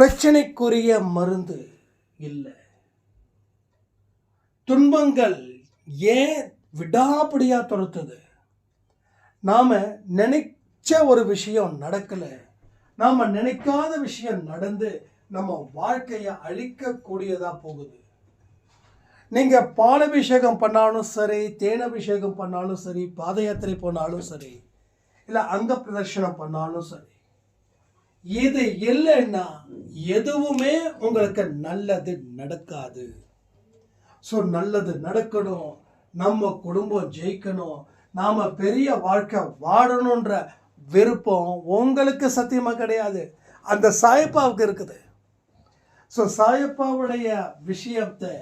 பிரச்சனைக்குரிய மருந்து இல்லை. துன்பங்கள் ஏன் விடாபடியாக துரத்துது? நாம் நினைச்ச ஒரு விஷயம் நடக்கலை. நாம் நினைக்காத விஷயம் நடந்து நம்ம வாழ்க்கையை அழிக்கக்கூடியதாக போகுது. நீங்கள் பாலபிஷேகம் பண்ணாலும் சரி தேனபிஷேகம் பண்ணாலும் சரி பாத யாத்திரை போனாலும் சரி இல்லை அங்க பிரதர்ஷனம் பண்ணாலும் சரி இது இல்லைன்னா எதுவுமே உங்களுக்கு நல்லது நடக்காது. ஸோ நல்லது நடக்கணும். நம்ம குடும்பம் ஜெயிக்கணும். நாம் பெரிய வாழ்க்கை வாழணுன்ற விருப்பம் உங்களுக்கு சத்தியமாக கிடையாது. அந்த சாயப்பாவுக்கு இருக்குது. ஸோ சாயப்பாவுடைய விஷயத்தை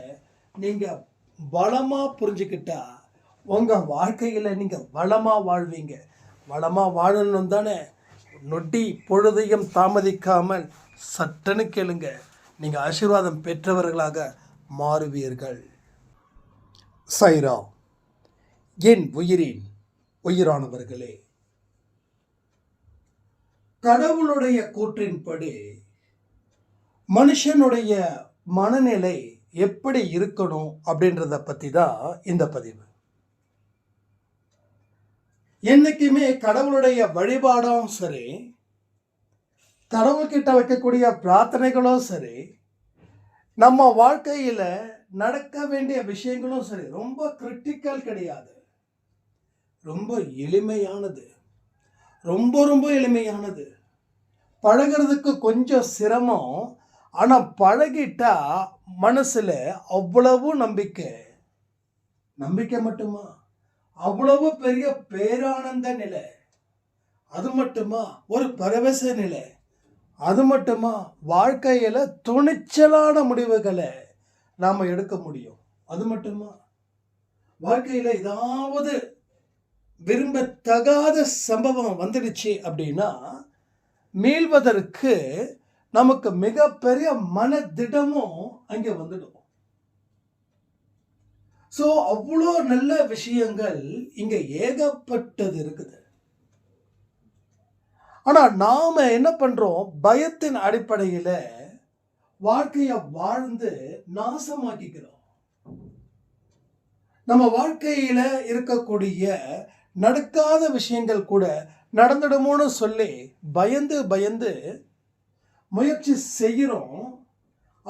நீங்கள் வளமாக புரிஞ்சுக்கிட்டா உங்கள் வாழ்க்கையில் நீங்கள் வளமாக வாழ்வீங்க. வளமாக வாழணும் தானே நொட்டி பொழுதையும் தாமதிக்காமல் சட்டன்னு கேளுங்க. நீங்கள் ஆசீர்வாதம் பெற்றவர்களாக மாறுவீர்கள். சைரா என் உயிரின் உயிரானவர்களே கடவுளுடைய கூற்றின்படி மனுஷனுடைய மனநிலை எப்படி இருக்கணும் அப்படின்றத பற்றி தான் இந்த பதிவு. என்றைக்குமே கடவுளுடைய வழிபாடும் சரி கடவுள்கிட்ட வைக்கக்கூடிய பிரார்த்தனைகளும் சரி நம்ம வாழ்க்கையில் நடக்க வேண்டிய விஷயங்களும் சரி ரொம்ப கிரிட்டிக்கல் கிடையாது. ரொம்ப எளிமையானது. ரொம்ப ரொம்ப எளிமையானது. பழகிறதுக்கு கொஞ்சம் சிரமம் ஆனால் பழகிட்டா மனசில் அவ்வளவு நம்பிக்கை. நம்பிக்கை மட்டுமா? அவ்வளவு பெரிய பேரானந்த நிலை. அது மட்டுமா? ஒரு பரவச நிலை. அது மட்டுமா? வாழ்க்கையில் துணிச்சலான முடிவுகளை நாம் எடுக்க முடியும். அது மட்டுமா? வாழ்க்கையில் ஏதாவது விரும்பத்தகாத சம்பவம் வந்துடுச்சு அப்படின்னா மீள்வதற்கு நமக்கு மிகப்பெரிய மனதிடமும் அங்கே வந்துடும். ஸோ அவ்வளோ நல்ல விஷயங்கள் இங்கே ஏகப்பட்டது இருக்குது. ஆனால் நாம் என்ன பண்ணுறோம் பயத்தின் அடிப்படையில் வாழ்க்கையை வாழ்ந்து நாசமாக்கிக்கிறோம். நம்ம வாழ்க்கையில் இருக்கக்கூடிய நடக்காத விஷயங்கள் கூட நடந்துடுமோன்னு சொல்லி பயந்து பயந்து முயற்சி செய்கிறோம்.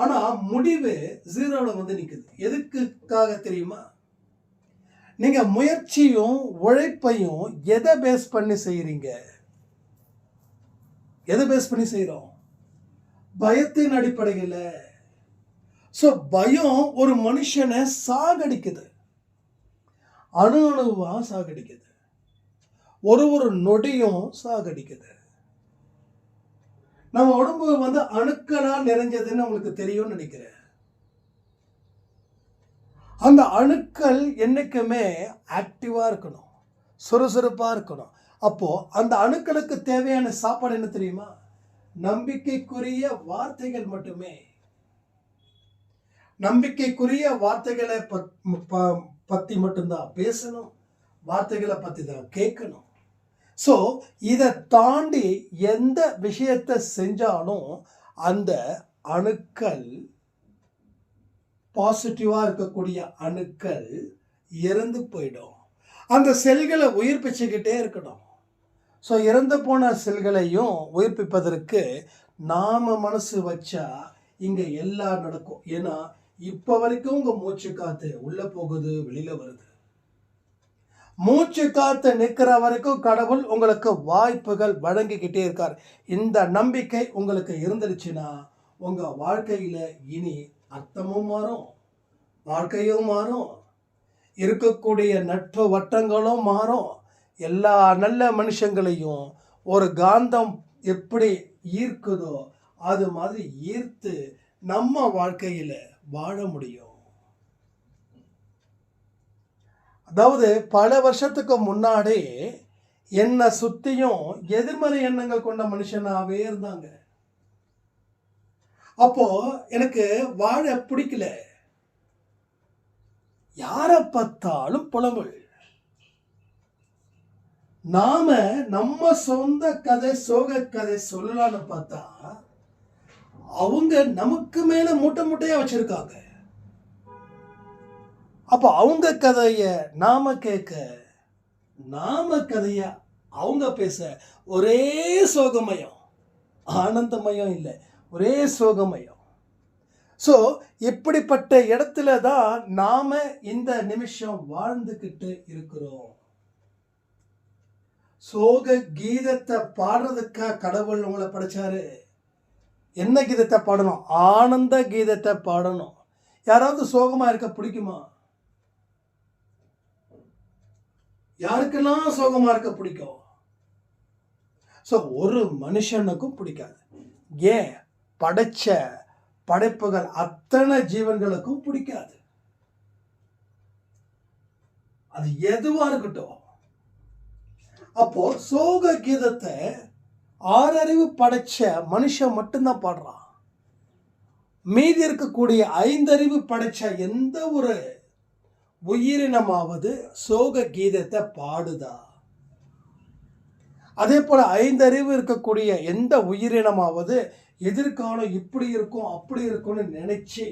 ஆனால் முடிவு ஜீரோவில் வந்து நிற்குது எதுக்குக்காக தெரியுமா? நீங்கள் முயற்சியும் உழைப்பையும் எதை பேஸ் பண்ணி செய்கிறீங்க எதை பேஸ் பண்ணி செய்கிறோம் பயத்தின் அடிப்படையில். ஸோ பயம் ஒரு மனுஷனை சாகடிக்குது. அணு அணுவாக சாகடிக்குது. ஒரு ஒரு நொடியும் சாகடிக்குது. நம்ம உடம்பு வந்து அணுக்களால் நிறைஞ்சதுன்னு உங்களுக்கு தெரியும்னு நினைக்கிறேன். அந்த அணுக்கள் என்னைக்குமே ஆக்டிவாக இருக்கணும். சுறுசுறுப்பாக இருக்கணும். அப்போது அந்த அணுக்களுக்கு தேவையான சாப்பாடு என்ன தெரியுமா? நம்பிக்கைக்குரிய வார்த்தைகள் மட்டுமே. நம்பிக்கைக்குரிய வார்த்தைகளை பத்- ப- பத்தி மட்டும்தான் பேசணும். வார்த்தைகளை பற்றி தான் கேட்கணும். ஸோ இதை தாண்டி எந்த விஷயத்தை செஞ்சாலும் அந்த அணுக்கள் பாசிட்டிவாக இருக்கக்கூடிய அணுக்கள் இறந்து போயிடும். அந்த செல்களை உயிர்ப்பிச்சுக்கிட்டே இருக்கணும். ஸோ இறந்து போன செல்களையும் உயிர்ப்பிப்பதற்கு நாம் மனசு வச்சா இங்கே எல்லாம் நடக்கும். ஏன்னா இப்போ வரைக்கும் உங்கள் மூச்சு காற்று உள்ளே போகுது வெளியில் வருது. மூச்சு காத்து நிற்கிற வரைக்கும் கடவுள் உங்களுக்கு வாய்ப்புகள் வழங்கிக்கிட்டே இருக்கார். இந்த நம்பிக்கை உங்களுக்கு இருந்துருச்சுன்னா உங்கள் வாழ்க்கையில் இனி அர்த்தமும் மாறும் வாழ்க்கையும் மாறும் இருக்கக்கூடிய நட்பு வட்டங்களும் மாறும். எல்லா நல்ல மனுஷங்களையும் ஒரு காந்தம் எப்படி ஈர்க்குதோ அது மாதிரி ஈர்த்து நம்ம வாழ்க்கையில் வாழ முடியும். அதாவது பல வருஷத்துக்கு முன்னாடி என்னை சுத்தியும் எதிர்மறை எண்ணங்கள் கொண்ட மனுஷனாகவே இருந்தாங்க. அப்போ எனக்கு வாழ பிடிக்கல. யாரை பார்த்தாலும் புலம்பல். நாம நம்ம சொந்த கதை சோக கதை சொல்லலாம்னு பார்த்தா அவங்க நமக்கு மேல மூட்டை மூட்டையா வச்சிருக்காங்க. அப்போ அவங்க கதையை நாம கேட்க நாம கதையை அவங்க பேச ஒரே சோகமயம் ஆனந்தமயம் இல்லை ஒரே சோகமயம். ஸோ இப்படிப்பட்ட இடத்துல தான் நாம் இந்த நிமிஷம் வாழ்ந்துக்கிட்டு இருக்கிறோம். சோக கீதத்தை பாடுறதுக்காக கடவுள் உங்களை படைச்சாரு? என்ன கீதத்தை பாடணும்? ஆனந்த கீதத்தை பாடணும். யாராவது சோகமாக இருக்க பிடிக்குமா? யாருக்கெல்லாம் சோகமா இருக்க பிடிக்கும்? ஸோ ஒரு மனுஷனுக்கும் பிடிக்காது. ஏன்? படைச்ச படைப்புகள் அத்தனை ஜீவன்களுக்கும் பிடிக்காது. அது எதுவா இருக்கட்டும். அப்போ சோக கீதத்தை ஆறறிவு படைச்ச மனுஷன் மட்டும்தான் பாடுறான். மீதி இருக்கக்கூடிய ஐந்தறிவு படைச்ச எந்த ஒரு உயிரினமாவது சோக கீதத்தை பாடுதா? அதே போல் ஐந்தறிவு இருக்கக்கூடிய எந்த உயிரினமாவது எதிர்காலம் இப்படி இருக்கும் அப்படி இருக்கும்னு நினைச்சு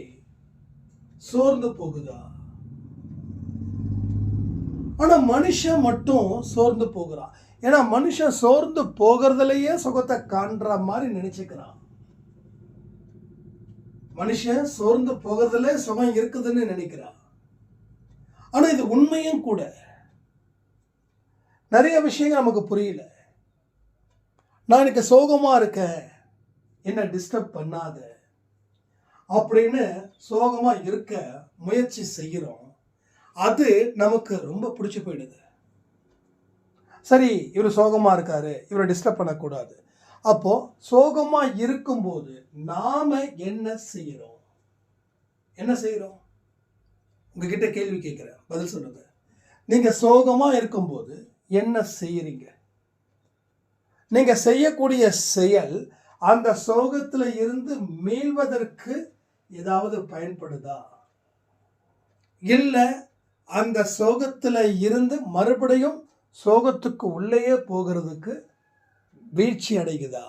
சோர்ந்து போகுதா? ஆனால் மனுஷன் மட்டும் சோர்ந்து போகிறான். ஏன்னா மனுஷன் சோர்ந்து போகிறதுலையே சுகத்தை காண்ற மாதிரி நினைச்சுக்கிறான். மனுஷன் சோர்ந்து போகிறதுல சுகம் இருக்குதுன்னு நினைக்கிறான். ஆனால் இது உண்மையும் கூட. நிறைய விஷயங்கள் நமக்கு புரியல. நான் எனக்கு சோகமாக இருக்கேன். என்ன டிஸ்டர்ப் பண்ணாத. அப்படின்னு சோகமாக இருக்க முயற்சி செய்கிறோம். அது நமக்கு ரொம்ப பிடிச்சி போயிடுது. சரி இவர் சோகமாக இருக்காரு. இவரை டிஸ்டர்ப் பண்ணக்கூடாது. அப்போது சோகமாக இருக்கும்போது நாம் என்ன செய்கிறோம்? என்ன செய்கிறோம்? உங்ககிட்ட கேள்வி கேட்குறேன். பதில் சொல்லுங்க. நீங்க சோகமா இருக்கும்போது என்ன செய்யறீங்க? நீங்க செய்யக்கூடிய செயல் அந்த சோகத்துல இருந்து மீள்வதற்கு ஏதாவது பயன்படுதா? இல்லை அந்த சோகத்துல இருந்து மறுபடியும் சோகத்துக்கு உள்ளேயே போகிறதுக்கு வீழ்ச்சி அடைகுதா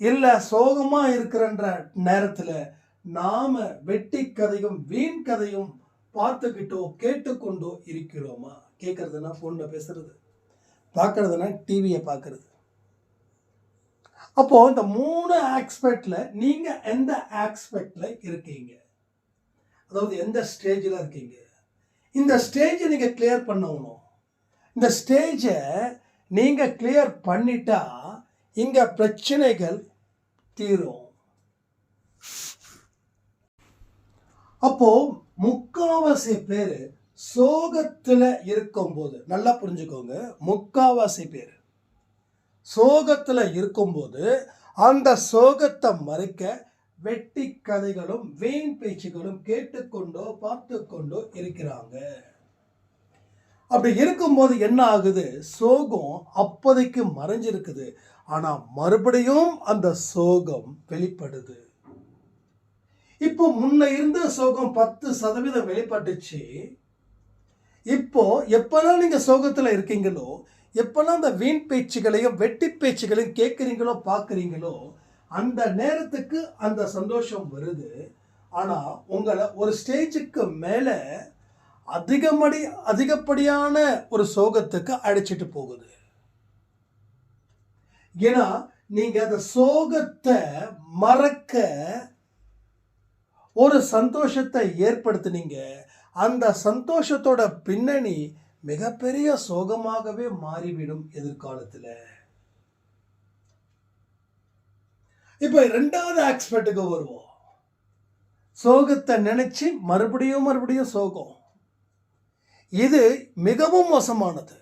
இல்லை சோகமா இருக்கிறன்ற நேரத்துல நாம வெட்டி கதையும் வீண் கதையும் பார்த்துக்கிட்டோ கேட்டுக்கொண்டோ இருக்கிறோமா? கேட்கறதுனா ஃபோனில் பேசுறது. பார்க்கறதுனா டிவியை பார்க்கறது. அப்போ இந்த மூணு ஆஸ்பெக்ட்ல நீங்க எந்த ஆஸ்பெக்ட்ல இருக்கீங்க? அதாவது எந்த ஸ்டேஜில் இருக்கீங்க? இந்த ஸ்டேஜை நீங்கள் கிளியர் பண்ணணும். இந்த ஸ்டேஜை நீங்கள் கிளியர் பண்ணிட்டா இங்கே பிரச்சனைகள் தீரும். அப்போ முக்காவாசி பேர் சோகத்தில் இருக்கும்போது நல்லா புரிஞ்சுக்கோங்க முக்காவாசி பேர் சோகத்தில் இருக்கும்போது அந்த சோகத்தை மறைக்க வெட்டி கதைகளும் வீண் பேச்சுகளும் கேட்டுக்கொண்டோ பார்த்து கொண்டோ இருக்கிறாங்க. அப்படி இருக்கும்போது என்ன ஆகுது? சோகம் அப்போதைக்கு மறைஞ்சிருக்குது. ஆனால் மறுபடியும் அந்த சோகம் வெளிப்படுது. இப்போ முன்ன இருந்த சோகம் பத்து சதவீதம் வெளிப்பட்டுச்சு. இப்போ எப்பெல்லாம் நீங்கள் சோகத்தில் இருக்கீங்களோ எப்பெல்லாம் அந்த வீண் பேச்சுகளையும் வெட்டி பேச்சுகளையும் கேட்குறீங்களோ பார்க்குறீங்களோ அந்த நேரத்துக்கு அந்த சந்தோஷம் வருது. ஆனால் உங்களை ஒரு ஸ்டேஜுக்கு மேலே அதிகமடி அதிகப்படியான ஒரு சோகத்துக்கு அழைச்சிட்டு போகுது. ஏன்னா நீங்கள் அந்த சோகத்தை மறக்க ஒரு சந்தோஷத்தை ஏற்படுத்தினீங்க. அந்த சந்தோஷத்தோட பின்னணி மிகப்பெரிய சோகமாகவே மாறிவிடும் எதிர்காலத்தில். இப்போ ரெண்டாவது ஆக்ஸ்பெக்டுக்கு வருவோம். சோகத்தை நினைச்சு மறுபடியும் மறுபடியும் சோகம். இது மிகவும் மோசமானது.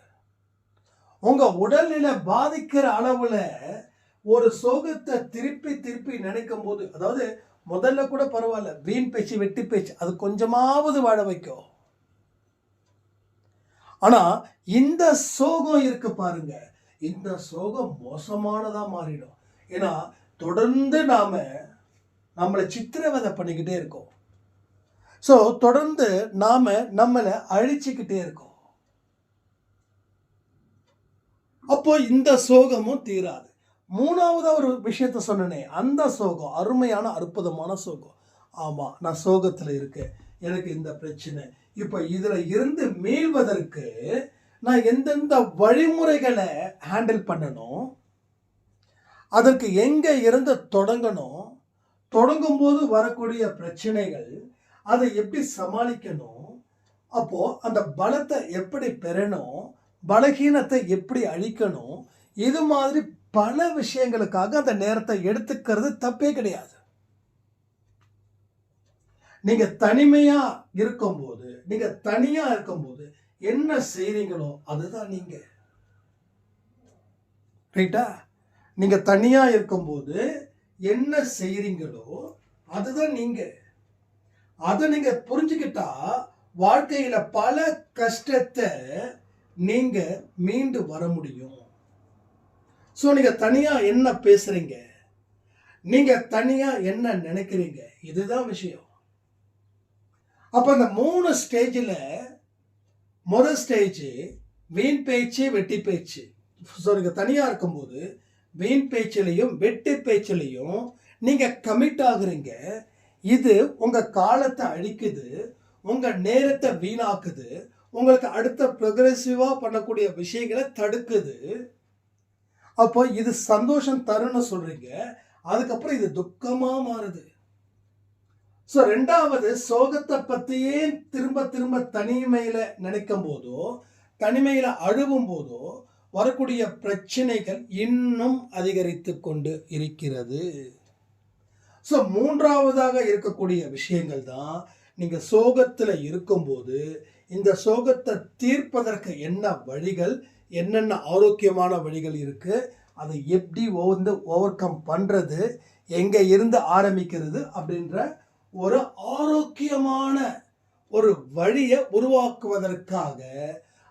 உங்கள் உடல்நிலை பாதிக்கிற அளவில் ஒரு சோகத்தை திருப்பி திருப்பி நினைக்கும் போது அதாவது முதல்ல கூட பரவாயில்ல. வீண் பேச்சு வெட்டி பேச்சு அது கொஞ்சமாவது வாழ வைக்கும் ஆனால் இந்த சோகம் இருக்கு பாருங்க. இந்த சோகம் மோசமானதாக மாறிடும். ஏன்னா தொடர்ந்து நாம நம்மளை சித்திரவதை பண்ணிக்கிட்டே இருக்கோம். ஸோ தொடர்ந்து நாம நம்மளை அழிச்சிக்கிட்டே இருக்கோம். அப்போ இந்த சோகமும் தீராது. மூணாவதாக ஒரு விஷயத்த சொன்னனே அந்த சோகம் அருமையான அற்புதமான சோகம். ஆமாம் நான் சோகத்தில் இருக்கேன். எனக்கு இந்த பிரச்சனை. இப்போ இதில் இருந்து மீள்வதற்கு நான் எந்தெந்த வழிமுறைகளை ஹேண்டில் பண்ணணும் அதற்கு எங்கே இருந்து தொடங்கணும் தொடங்கும்போது வரக்கூடிய பிரச்சனைகள் அதை எப்படி சமாளிக்கணும் அப்போது அந்த பலத்தை எப்படி பெறணும் பலகீனத்தை எப்படி அழிக்கணும் இது மாதிரி பல விஷயங்களுக்காக அந்த நேரத்தை எடுத்துக்கிறது தப்பே கிடையாது. நீங்க தனிமையா இருக்கும்போது நீங்க தனியா இருக்கும்போது என்ன செய்றீங்களோ அதுதான் நீங்க. ரைட்டா நீங்க தனியா இருக்கும்போது என்ன செய்றீங்களோ அதுதான் நீங்க. அதை நீங்க புரிஞ்சுக்கிட்டா வாழ்க்கையில பல கஷ்டத்தை நீங்க மீண்டு வர முடியும். ஸோ நீங்கள் தனியாக என்ன பேசுகிறீங்க நீங்கள் தனியாக என்ன நினைக்கிறீங்க? இதுதான் விஷயம். அப்போ அந்த மூணு ஸ்டேஜில் முதல் ஸ்டேஜ் வீண் பேச்சு வெட்டி பேச்சு. ஸோ நீங்கள் தனியாக இருக்கும்போது வீண் பேச்சிலையும் வெட்டி பேச்சிலையும் நீங்கள் கமிட் ஆகுறீங்க. இது உங்கள் காலத்தை அழிக்குது உங்கள் நேரத்தை வீணாக்குது உங்களுக்கு அடுத்த ப்ரொக்ரெசிவாக பண்ணக்கூடிய விஷயங்களை தடுக்குது. அப்போ இது சந்தோஷம் தருன்னு சொல்கிறீங்க அதுக்கப்புறம் இது துக்கமாக மாறுது. ஸோ ரெண்டாவது சோகத்தை பற்றியே திரும்ப திரும்ப தனிமையில் நினைக்கும் போதோ தனிமையில் அழுவும் போதோ வரக்கூடிய பிரச்சனைகள் இன்னும் அதிகரித்து கொண்டு இருக்கிறது. ஸோ மூன்றாவதாக இருக்கக்கூடிய விஷயங்கள் தான் நீங்கள் சோகத்தில் இருக்கும்போது இந்த சோகத்தை தீர்ப்பதற்கு என்ன வழிகள் என்னென்ன ஆரோக்கியமான வழிகள் இருக்குது அதை எப்படி வந்து ஓவர் கம் பண்ணுறது எங்கே இருந்து ஆரம்பிக்கிறது அப்படின்ற ஒரு ஆரோக்கியமான ஒரு வழியை உருவாக்குவதற்காக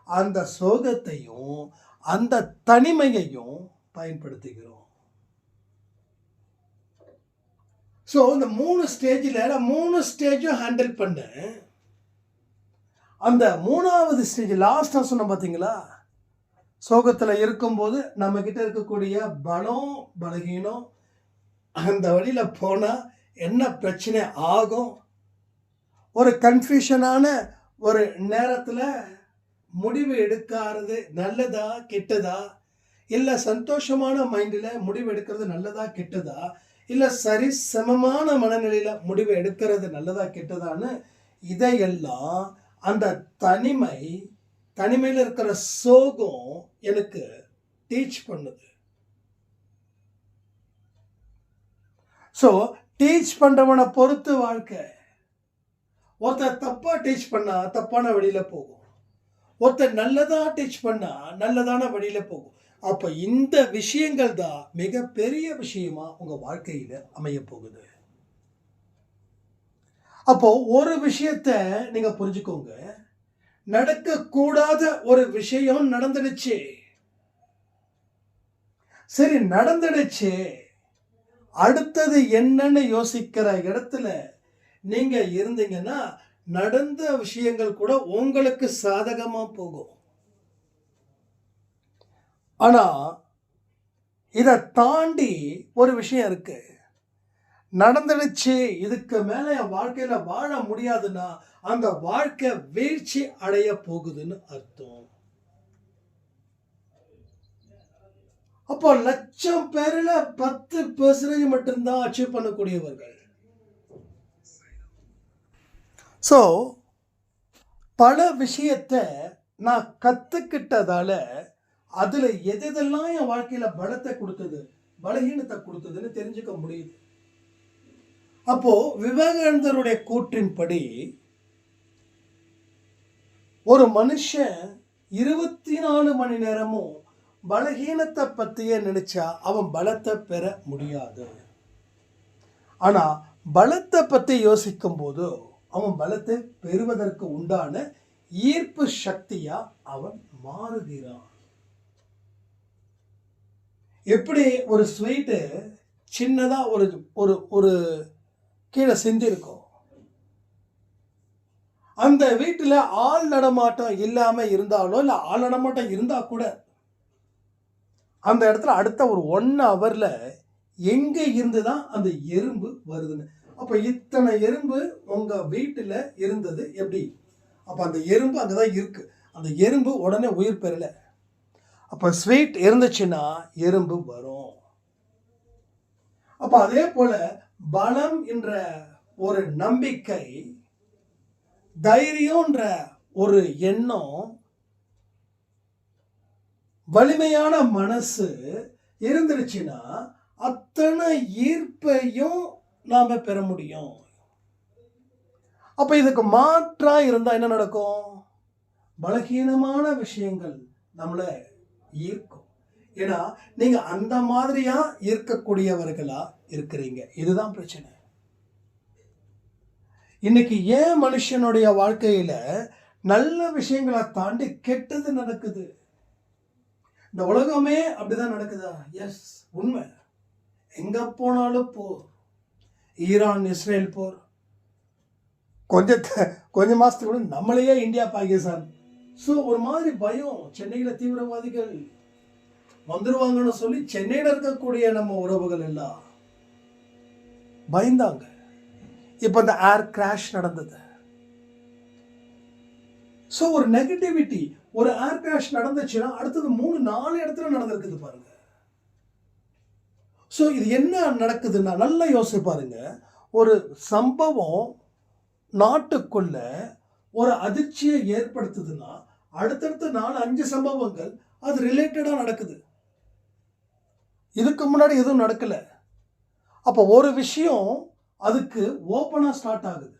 அந்த சோகத்தையும் அந்த தனிமையையும் பயன்படுத்துகிறோம். ஸோ இந்த மூணு ஸ்டேஜில் நான் மூணு ஸ்டேஜும் ஹேண்டில் பண்ணேன். அந்த மூணாவது ஸ்டேஜ் லாஸ்ட்டாக சொன்னேன் பார்த்தீங்களா சோகத்தில் இருக்கும்போது நம்மக்கிட்ட இருக்கக்கூடிய பலம் பலகீனம் அந்த வழியில் போனால் என்ன பிரச்சனை ஆகும்? ஒரு கன்ஃபியூஷனான ஒரு நேரத்தில் முடிவு எடுக்காதது நல்லதா கெட்டதா? இல்லை சந்தோஷமான மைண்டில் முடிவு எடுக்கிறது நல்லதா கெட்டதா? இல்லை சரி சமமான மனநிலையில் முடிவு எடுக்கிறது நல்லதா கெட்டதான்னு இதையெல்லாம் அந்த தனிமை தனிமையில் இருக்கிற சோகம் எனக்கு டீச் பண்ணுது. ஸோ டீச் பண்ணுறவனை பொறுத்து வாழ்க்கை. ஒருத்தர் தப்பாக டீச் பண்ணால் தப்பான வழியில் போகும். ஒருத்தர் நல்லதாக டீச் பண்ணால் நல்லதான வழியில் போகும். அப்போ இந்த விஷயங்கள் தான் மிகப்பெரிய விஷயமா உங்கள் வாழ்க்கையில் அமைய போகுது. அப்போ ஒரு விஷயத்த நீங்கள் புரிஞ்சுக்கோங்க. நடக்கக்கூடாத ஒரு விஷயம் நடந்துடுச்சு. சரி நடந்துடுச்சு. அடுத்தது என்னன்னு யோசிக்கிற இடத்துல நீங்க இருந்தீங்கன்னா நடந்த விஷயங்கள் கூட உங்களுக்கு சாதகமா போகும். ஆனா இதை தாண்டி ஒரு விஷயம் இருக்கு. நடந்துடுச்சு. இதுக்கு மேல என் வாழ்க்கையில வாழ முடியாதுன்னா அந்த வாழ்க்கை வீழ்ச்சி அடைய போகுதுன்னு அர்த்தம். அப்போ லட்சம் பேர்ல பத்து பெர்சன்டேஜ் மட்டும்தான் அச்சீவ் பண்ணக்கூடியவர்கள். ஸோ பல விஷயத்தை நான் கற்றுக்கிட்டதால அதில் எதெல்லாம் என் வாழ்க்கையில் பலத்தை கொடுத்தது பலகீனத்தை கொடுத்ததுன்னு தெரிஞ்சுக்க முடியுது. அப்போ விவேகானந்தருடைய கூற்றின்படி ஒரு மனுஷன் இருபத்தி நாலு மணி நேரமும் பலகீனத்தை பற்றியே நினைச்சா அவன் பலத்தை பெற முடியாது. ஆனால் பலத்தை பற்றி யோசிக்கும் போது அவன் பலத்தை பெறுவதற்கு உண்டான ஈர்ப்பு சக்தியா அவன் மாறுகிறான். எப்படி ஒரு ஸ்வீட்டு சின்னதாக ஒரு ஒரு ஒரு கீழே சிந்திருக்கும். அந்த வீட்டில் ஆள் நடமாட்டம் இல்லாமல் இருந்தாலோ இல்லை ஆள் நடமாட்டம் இருந்தால் கூட அந்த இடத்துல அடுத்த ஒரு ஒன் ஹவரில் எங்கே இருந்து தான் அந்த எறும்பு வருதுன்னு. அப்போ இத்தனை எறும்பு உங்கள் வீட்டில் இருந்தது எப்படி? அப்போ அந்த எறும்பு அங்கே தான் இருக்குது அந்த எறும்பு உடனே உயிர் பெறலை. அப்போ ஸ்வீட் இருந்துச்சுன்னா எறும்பு வரும். அப்போ அதே போல் பலம் என்ற ஒரு நம்பிக்கை தைரியன்ற ஒரு எண்ணம் வலிமையான மனசு இருந்துருச்சுன்னா அத்தனை ஈர்ப்பையும் நாம் பெற முடியும். அப்போ இதுக்கு மாற்றாக இருந்தால் என்ன நடக்கும்? பலகீனமான விஷயங்கள் நம்மளை ஈர்க்கும். ஏன்னா நீங்கள் அந்த மாதிரியா ஈர்க்கக்கூடியவர்களா இருக்கிறீங்க. இதுதான் பிரச்சனை. இன்னைக்கு ஏன் மனுஷனுடைய வாழ்க்கையில நல்ல விஷயங்களை தாண்டி கெட்டது நடக்குது? இந்த உலகமே அப்படிதான் நடக்குதா? எஸ் உண்மை. எங்க போனாலும் போர் ஈரான் இஸ்ரேல் போர். கொஞ்ச கொஞ்ச மாசத்துக்கு கூட நம்மளையே இந்தியா பாகிஸ்தான். ஸோ ஒரு மாதிரி பயம். சென்னையில் தீவிரவாதிகள் வந்துருவாங்கன்னு சொல்லி சென்னையில் இருக்கக்கூடிய நம்ம உறவுகள் எல்லாம். பயந்தாங்க. இப்போ இந்த ஏர் கிராஷ் நடந்தது. ஸோ ஒரு நெகட்டிவிட்டி ஒரு ஏர் கிராஷ் நடந்துச்சுன்னா அடுத்தது மூணு நாலு இடத்துல நடந்திருக்குது பாருங்க. ஸோ இது என்ன நடக்குதுன்னா நல்லா யோசிச்சு பாருங்க. ஒரு சம்பவம் நாட்டுக்குள்ள ஒரு அதிர்ச்சியை ஏற்படுத்துதுன்னா அடுத்தடுத்த நாலு அஞ்சு சம்பவங்கள் அது ரிலேட்டடாக நடக்குது. இதுக்கு முன்னாடி எதுவும் நடக்கலை. அப்போ ஒரு விஷயம் அதுக்கு ஓப்பனாக ஸ்டார்ட் ஆகுது.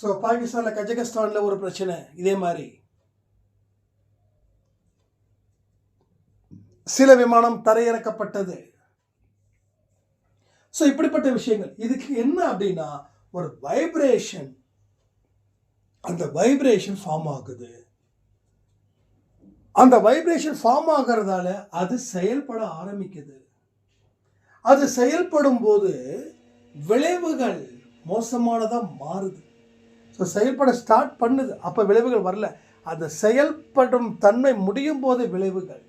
ஸோ பாகிஸ்தானில் கஜகஸ்தானில் ஒரு பிரச்சனை இதே மாதிரி. சில விமானம் தரையிறக்கப்பட்டது. ஸோ இப்படிப்பட்ட விஷயங்கள். இதுக்கு என்ன அப்படின்னா ஒரு வைப்ரேஷன் அந்த வைப்ரேஷன் ஃபார்ம் ஆகுது. அந்த வைப்ரேஷன் ஃபார்ம் ஆகிறதால அது செயல்பட ஆரம்பிக்குது. அது செயல்படும் போது விளைவுகள் மோசமானதாக மாறுது. ஸோ செயல்பட ஸ்டார்ட் பண்ணுது. அப்போ விளைவுகள் வரல. அந்த செயல்படும் தன்மை முடியும் போது விளைவுகள்.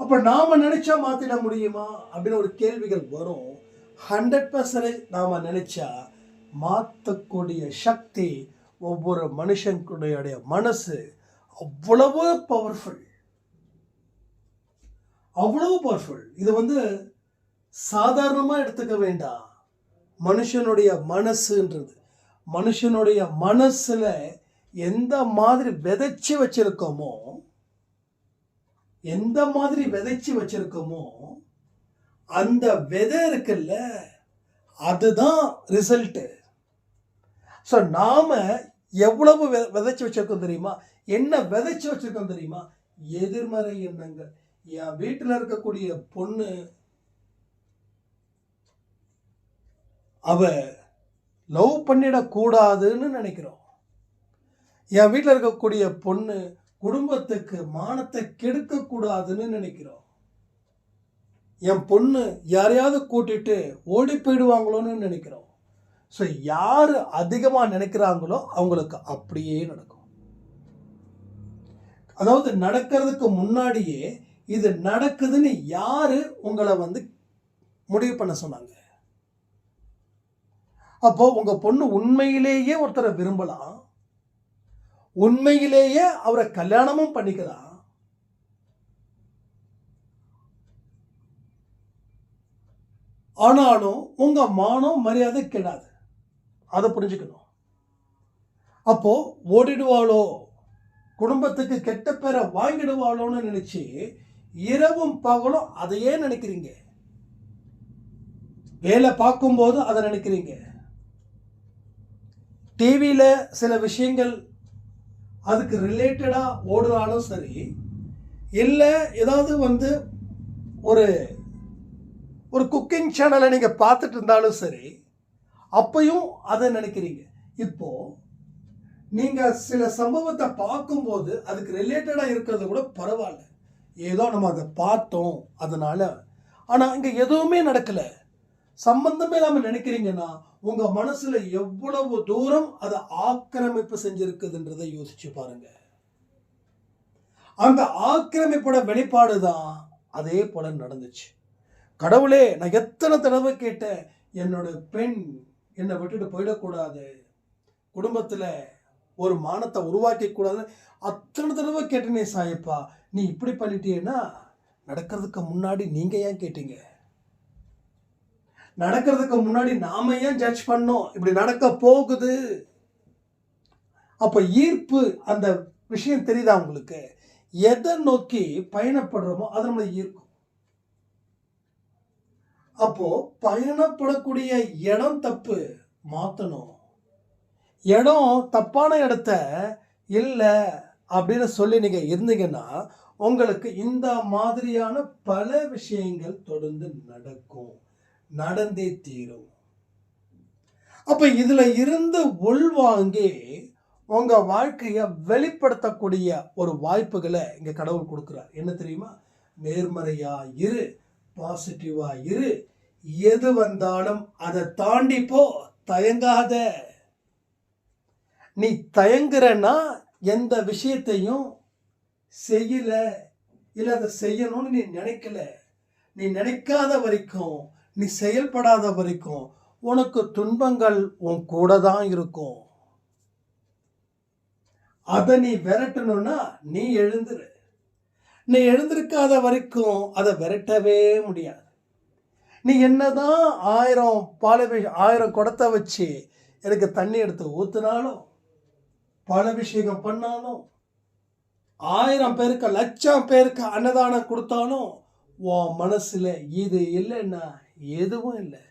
அப்போ நாம் நினச்சா மாற்றிட முடியுமா? அப்படின்னு ஒரு கேள்விகள் வரும். ஹண்ட்ரட் பர்சன்டேஜ் நாம் நினச்சா மாற்றக்கூடிய சக்தி ஒவ்வொரு மனுஷனுடைய மனசு அவ்வளவு பவர்ஃபுல் அவ்வளவு பவர்ஃபுல் இது வந்து சாதாரணமாக எடுத்துக்க வேண்டாம். மனுஷனுடைய மனசுன்றது. மனுஷனுடைய மனசில் எந்த மாதிரி விதைச்சி வச்சிருக்கோமோ எந்த மாதிரி விதைச்சி வச்சிருக்கோமோ அந்த விதை இருக்குல்ல அதுதான் ரிசல்ட்டு ஸோ நாம் எவ்வளவு வெ- விதைச்சு வச்சிருக்கோம் தெரியுமா? என்ன விதைச்சி வச்சிருக்கோம் தெரியுமா? எதிர்மறை எண்ணங்கள். என் வீட்டில் இருக்கக்கூடிய பொண்ணு அவ லவ் பண்ணிடக்கூடாதுன்னு நினைக்கிறோம். என் வீட்டில் இருக்கக்கூடிய பொண்ணு குடும்பத்துக்கு மானத்தை கெடுக்கக்கூடாதுன்னு நினைக்கிறோம். என் பொண்ணு யாரையாவது கூட்டிட்டு ஓடி போயிடுவாங்களோன்னு நினைக்கிறோம். ஸோ யார் அதிகமாக நினைக்கிறாங்களோ அவங்களுக்கு அப்படியே நடக்கும். அதாவது நடக்கிறதுக்கு முன்னாடியே இது நடக்குதுன்னு யாரு உங்களை வந்து முடிவு பண்ண சொன்னாங்க? அப்போ உங்க பொண்ணு உண்மையிலேயே ஒருத்தரை விரும்பலாம் உண்மையிலேயே அவரை கல்யாணமும் பண்ணிக்கலாம் ஆனாலும் உங்க மானம் மரியாதை கெடாது. அதை புரிஞ்சுக்கணும். அப்போ ஓடிடுவாளோ? குடும்பத்துக்கு கெட்ட பேரை வாங்கிடுவாளோன்னு நினைச்சு இரவும் பகலும் அதையே நினைக்கிறீங்க. வேலை பார்க்கும்போது அதை நினைக்கிறீங்க. டிவியில் சில விஷயங்கள் அதுக்கு ரிலேட்டடாக ஓடுனாலும் சரி இல்லை ஏதாவது வந்து ஒரு ஒரு குக்கிங் சேனலை நீங்கள் பார்த்துட்டு இருந்தாலும் சரி அப்பையும் அதை நினைக்கிறீங்க. இப்போது நீங்கள் சில சம்பவத்தை பார்க்கும்போது அதுக்கு ரிலேட்டடாக இருக்கிறது கூட பரவாயில்ல. ஏதோ நம்ம அதை பார்த்தோம் அதனால். ஆனால் இங்கே எதுவுமே நடக்கலை. சம்பந்தமே இல்லாமல் நினைக்கிறீங்கன்னா உங்கள் மனசில் எவ்வளவு தூரம் அதை ஆக்கிரமிப்பு செஞ்சுருக்குதுன்றதை யோசிச்சு பாருங்க. அந்த ஆக்கிரமிப்போட வெளிப்பாடு தான் அதே போல நடந்துச்சு. கடவுளே நான் எத்தனை தடவை கேட்டேன் என்னோட பெண் என்னை விட்டுட்டு போயிடக்கூடாது. குடும்பத்தில் ஒரு மானத்தை உருவாக்க கூடாதுன்னு அத்தனை தடவை கேட்டனே சாயப்பா. நீ இப்படி பண்ணிட்டீன்னா நடக்கிறதுக்கு முன்னாடி நீங்க ஏன் கேட்டீங்க? நடக்கிறதுக்கு முன்னாடி நாம ஏன் ஜட்ஜ் பண்ணோம்? இப்படி நடக்க போகுது. அப்போ ஈர்ப்பு அந்த விஷயம் தெரியுதா உங்களுக்கு? எதை நோக்கி பயணப்படுறோமோ அது நம்மளை ஈர்க்கும். அப்போ பயணப்படக்கூடிய இடம் தப்பு. மாத்தணும். இடம் தப்பான இடத்த இல்லை அப்படின்னு சொல்லி நீங்கள் இருந்தீங்கன்னா உங்களுக்கு இந்த மாதிரியான பல விஷயங்கள் தொடர்ந்து நடக்கும். நடந்தே தீரும். அப்போ இதில் இருந்து உள்வாங்கி உங்கள் வாழ்க்கையை வெளிப்படுத்தக்கூடிய ஒரு வாய்ப்புகளை இங்கே கடவுள் கொடுக்குறார். என்ன தெரியுமா? நேர்மறையாக இரு பாசிட்டிவாக இரு. எது வந்தாலும் அதை தாண்டி போ தயங்காத. நீ தயங்குறன்னா எந்த விஷயத்தையும் செய்யலை இல்லை அதை செய்யணும்னு நீ நினைக்கல. நீ நினைக்காத வரைக்கும் நீ செயல்படாத வரைக்கும் உனக்கு துன்பங்கள் உன் கூட தான் இருக்கும். அதை நீ விரட்டணும்னா நீ எழுந்துரு. நீ எழுந்திருக்காத வரைக்கும் அதை விரட்டவே முடியாது. நீ என்னதான் ஆயிரம் பாலை ஆயிரம் குடத்தை வச்சு எனக்கு தண்ணி எடுத்து ஊற்றுனாலும் பாலபிஷேகம் பண்ணாலும் ஆயிரம் பேருக்கு லட்சம் பேருக்கு அன்னதானம் கொடுத்தாலும் உன் மனசுல இது இல்லைன்னா எதுவும் இல்லை.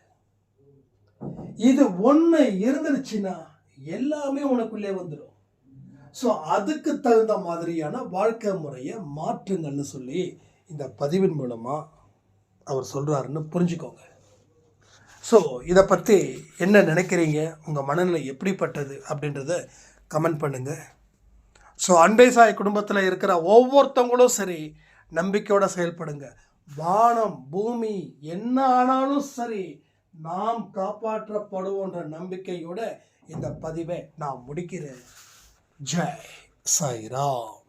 இது ஒன்று இருந்துருச்சுன்னா எல்லாமே உனக்குள்ளே வந்துடும் ஸோ அதுக்கு தகுந்த மாதிரியான வாழ்க்கை முறையை மாற்றுங்கள்னு சொல்லி இந்த பதிவின் மூலமாக அவர் சொல்கிறாருன்னு புரிஞ்சுக்கோங்க. ஸோ இதை பற்றி என்ன நினைக்கிறீங்க? உங்கள் மனநிலை எப்படிப்பட்டது? அப்படின்றத கமெண்ட் பண்ணுங்கள் ஸோ அன்பை சாய் குடும்பத்தில் இருக்கிற ஒவ்வொருத்தவங்களும் சரி நம்பிக்கையோட செயல்படுங்க. வானம் பூமி என்ன ஆனாலும் சரி நாம் காப்பாற்றப்படுவோன்ற நம்பிக்கையோட இந்த பதிவை நான் முடிக்கிறேன். ஜெய் சாய்ராம்.